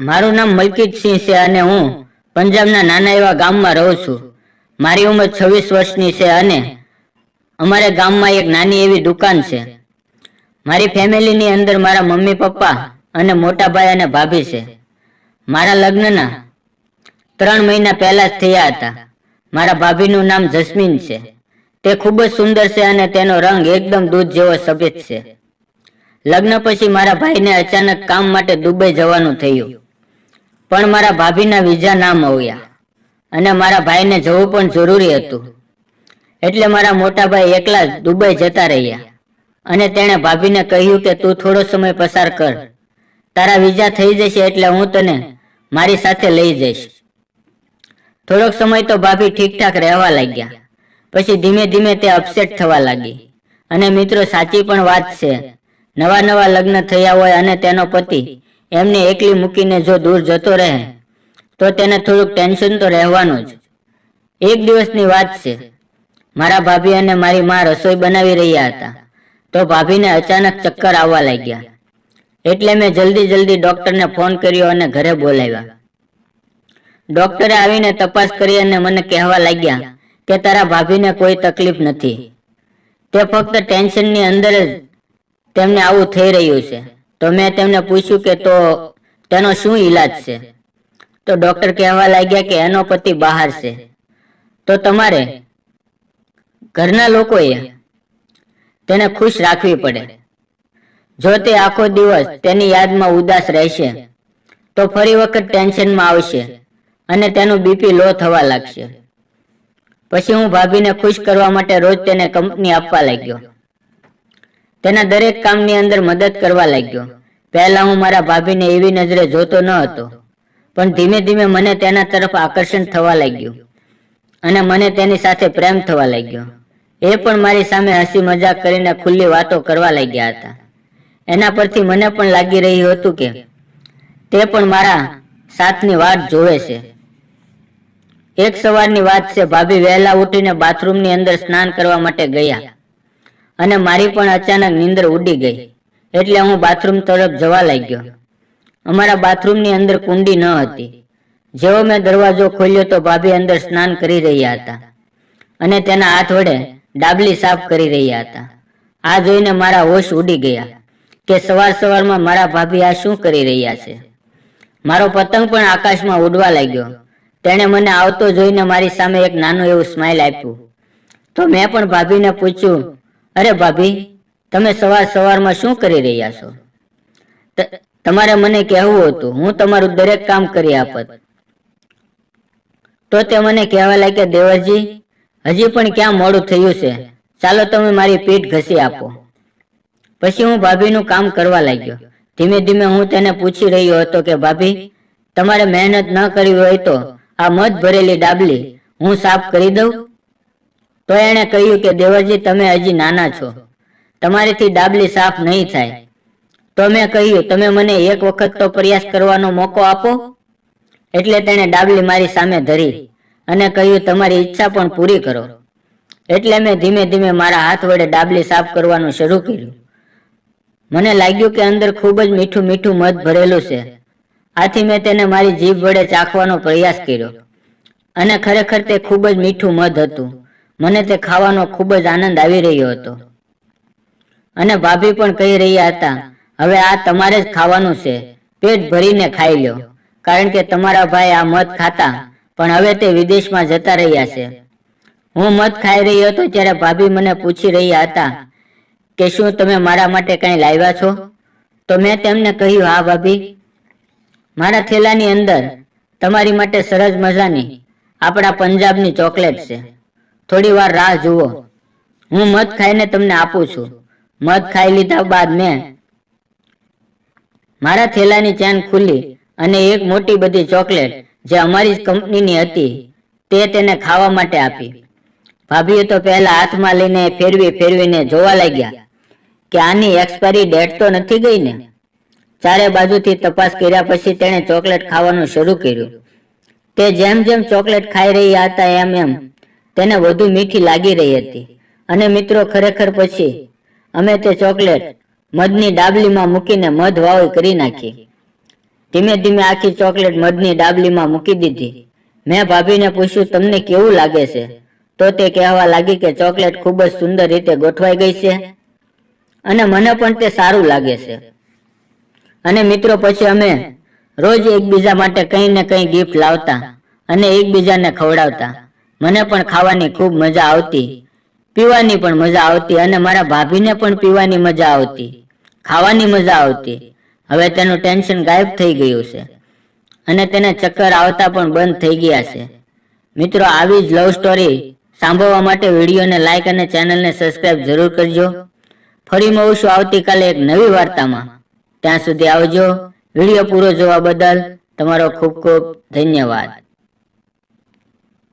મારું નામ મલકીતસિંહ છે અને હું પંજાબના નાના એવા ગામમાં રહું છું. મારી ઉંમર છવ્વીસ વર્ષની છે અને અમારે ગામમાં એક નાની એવી દુકાન છે. મારી ફેમિલીની અંદર મારા મમ્મી, પપ્પા અને મોટા ભાઈ અને ભાભી છે. મારા લગ્નના ત્રણ મહિના પહેલા જ થયા હતા. મારા ભાભીનું નામ જસ્મીન છે. તે ખૂબ જ સુંદર છે અને તેનો રંગ એકદમ દૂધ જેવો સફેદ છે. લગ્ન પછી મારા ભાઈને અચાનક કામ માટે દુબઈ જવાનું થયું. પણ મારા ભાભીના વિઝા ના મળ્યા અને મારા ભાઈને જવું પણ જરૂરી હતું. એટલે મારા મોટા ભાઈ એકલા દુબઈ જતા રહ્યા અને તેણે ભાભીને કહ્યું કે તું થોડો સમય પસાર કર. તારા વિઝા થઈ જશે એટલે હું તને મારી સાથે લઈ જઈશ. થોડોક સમય તો ભાભી ઠીકઠાક રહેવા લાગ્યા. પછી ધીમે ધીમે તે અપસેટ થવા લાગી. અને મિત્રો સાચી પણ વાત છે. નવા નવા લગ્ન થયા હોય અને તેનો પતિ એમને એકલી મૂકીને જો દૂર જતો રહે, તો તેને થોડુંક ટેન્શન તો રહેવાનું જ. એક દિવસની વાત છે. મારા ભાભી અને મારી માં રસોઈ બનાવી રહ્યા હતા. તો ભાભીને અચાનક ચક્કર આવવા લાગ્યા. એટલે મેં જલ્દી જલ્દી ડોક્ટરને ફોન કર્યો અને ઘરે બોલાવ્યા. ડોક્ટરે આવીને તપાસ કરી અને મને કહેવા લાગ્યા કે તારા ભાભીને કોઈ તકલીફ નથી. તે ફક્ત ટેન્શનની અંદર જ તેમને આવું થઈ રહ્યું છે. તો મેં તેમને પૂછ્યું કે તો તેનો શું ઈલાજ છે? તો ડોક્ટર કહેવા લાગ્યા કે એનો પતિ બહાર છે. તો તમારે ઘરના લોકોએ તેને ખુશ રાખવી પડે. જો તે આખો દિવસ તેની યાદમાં ઉદાસ રહેશે, તો ફરી વખત ટેન્શનમાં આવશે અને તેનું બીપી લો થવા લાગશે. પછી હું ભાભીને ખુશ કરવા માટે રોજ તેને કંપની આપવા લાગ્યો. તેના દરેક કામની અંદર મદદ કરવા લાગ્યો. પહેલા હું મારા ભાભીને એવી નજરે જોતો ન હતો, પણ ધીમે ધીમે મને તેના તરફ આકર્ષણ થવા લાગ્યું અને મને તેની સાથે પ્રેમ થવા લાગ્યો. એ પણ મારી સામે હસી મજાક કરીને ખુલ્લી વાતો કરવા લાગ્યા હતા. એના પરથી મને પણ લાગી રહ્યું હતું કે તે પણ મારા સાથની વાટ જોવે છે. એક સવારની વાત છે, ભાભી વહેલા ઉઠીને બાથરૂમની અંદર સ્નાન કરવા માટે ગયા. અને મારી પણ અચાનક નીંદર ઉડી ગઈ. એટલે હું બાથરૂમ તરફ જવા લાગ્યો. અમારા બાથરૂમની અંદર કુંડી ન હતી. જેવો મેં દરવાજો ખોલ્યો તો ભાભી અંદર સ્નાન કરી રહ્યા હતા. અને તેના હાથ વડે ડાબલી સાફ કરી રહ્યા હતા. આ જોઈને મારા હોશ ઉડી ગયા કે સવાર સવારમાં મારા ભાભી આ શું કરી રહ્યા છે. મારો પતંગ પણ આકાશમાં ઉડવા લાગ્યો. તેણે મને આવતો જોઈને મારી સામે એક નાનું એવું સ્માઇલ આપ્યું. તો મેં પણ ભાભીને પૂછ્યું અરે ભાભી, તમે સવાર સવારમાં શું કરી રહ્યા છો? તમારે મને કહેવું હતું, હું તમારું દરેક કામ કરી આપત. તો તે મને કહેવા લાગ્યા, દેવરજી, હજી પણ ક્યાં મોડું થયું છે? ચાલો તમે મારી પીઠ ઘસી આપો. પછી હું ભાભીનું કામ કરવા લાગ્યો. ધીમે ધીમે હું તેને પૂછી રહ્યો હતો કે, ભાભી, તમારે મહેનત ન કરવી હોય તો આ મધ ભરેલી ડાબલી હું સાફ કરી દઉં? તો એણે કહ્યું કે, દેવરજી, તમે હજી નાના છો. તમારીથી ડાબલી સાફ નહીં થાય. તો મેં કહ્યું, તમે મને એક વખત તો પ્રયાસ કરવાનો મોકો આપો. એટલે તેણે ડાબલી મારી સામે ધરી અને કહ્યું, તમારી ઈચ્છા પણ પૂરી કરો. એટલે મેં ધીમે ધીમે મારા હાથ વડે ડાબલી સાફ કરવાનું શરૂ કર્યું. મને લાગ્યું કે અંદર ખૂબ જ મીઠું મીઠું મધ ભરેલું છે. આથી મેં તેને મારી જીભ વડે ચાખવાનો પ્રયાસ કર્યો. અને ખરેખર તે ખૂબ જ મીઠું મધ હતું. મને તે ખાવાનો ખૂબ જ આનંદ આવી રહ્યો હતો. અને ભાભી પણ કહી રહ્યા હતા, હવે આ તમારે જ ખાવાનું છે, પેટ ભરીને ખાઈ લો, કારણ કે તમારા ભાઈ આ મધ ખાતા, પણ હવે તે વિદેશમાં જતા રહ્યા છે. હું મધ ખાઈ રહ્યો હતો ત્યારે ભાભી મને પૂછી રહ્યા હતા, કે શું તમે મારા માટે કંઈ લાવ્યા છો? તો મેં તેમને કહ્યું, હા, ભાભી, મારા થેલાની અંદર તમારી માટે સરસ મજાની આપણા પંજાબની ચોકલેટ છે. થોડી વાર રાહ જુઓ. હું મધ ખાઈને તમને આપું છું. મધ ખાઈ લીધા બાદ મેં મારા થેલાની ચેન ખુલી અને એક મોટી બધી ચોકલેટ જે અમારી કંપનીની હતી, તે તેને ખાવા માટે આપી. ભાભીએ તો પહેલા હાથમાં લઈને ફેરવી ફેરવીને જોવા લાગ્યા કે આની એક્સપાયરી ડેટ તો નથી ગઈ ને. ચારે બાજુથી તપાસ કર્યા પછી તેણે ચોકલેટ ખાવાનું શરૂ કર્યું. તે જેમ જેમ ચોકલેટ ખાઈ રહ્યા હતા, એમ એમ તેને વધુ મીઠી લાગી રહી હતી. અને મિત્રો, ખરેખર પછી અમે તે ચોકલેટ મધની ડાબલીમાં મૂકીને મધ વાવી કરી નાખી. ધીમે ધીમે આખી ચોકલેટ મધની ડાબલીમાં મૂકી દીધી. મેં ભાભીને પૂછ્યું, તમને કેવું લાગે છે? તો તે કહેવા લાગી કે, ચોકલેટ ખૂબ જ સુંદર રીતે ગોઠવાઈ ગઈ છે અને મને પણ તે સારું લાગે છે. અને મિત્રો, પછી અમે રોજ એકબીજા માટે કંઈ ને કંઈ ગિફ્ટ લાવતા અને એકબીજાને ખવડાવતા. મને પણ ખાવાની ખૂબ મજા આવતી. પીવાની પણ મજા આવતી અને મારા ભાભીને પણ પીવાની મજા આવતી. ખાવાની મજા આવતી. હવે તેનું ટેન્શન ગાયબ થઈ ગયું છે. અને તેને ચક્કર આવતા પણ બંધ થઈ ગયા છે. મિત્રો, આવી જ લવ સ્ટોરી સાંભળવા માટે વિડીયોને લાઇક અને ચેનલને સબસ્ક્રાઇબ જરૂર કરજો. ફરી મળીશું આવતીકાલે એક નવી વાર્તામાં. ત્યાં સુધી આવજો. વીડિયો પૂરો જોવા બદલ તમારો ખૂબ ખૂબ ધન્યવાદ.